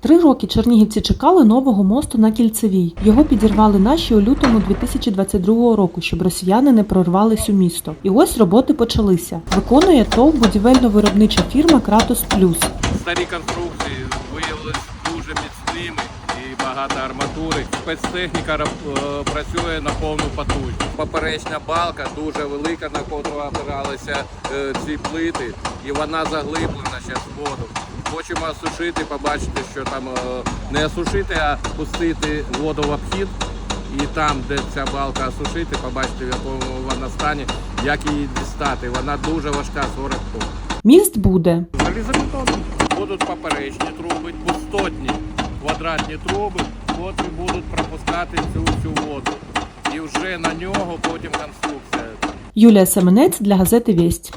Три роки чернігівці чекали нового мосту на кільцевій. Його підірвали наші у лютому 2022 року, щоб росіяни не прорвались у місто. І ось роботи почалися. Виконує ТОВ будівельно-виробнича фірма Кратос Плюс. Старі конструкції виявилися дуже міцними і багато арматури. Спецтехніка е, працює на повну потужність. Поперечна балка дуже велика, на котру опиралися е, ці плити, і вона заглиблена ще з воду. Хочемо осушити, побачити, що там е, не осушити, а пустити воду в обхід. І там, де ця балка осушити, побачити, в якому вона стані, як її дістати. Вона дуже важка, 40 тонн. Міст буде. Залізобетонні. Будуть поперечні труби, пустотні квадратні труби, котрі будуть пропускати цю, цю воду. І вже на нього потім конструкція. Юлія Семенець для газети Вість.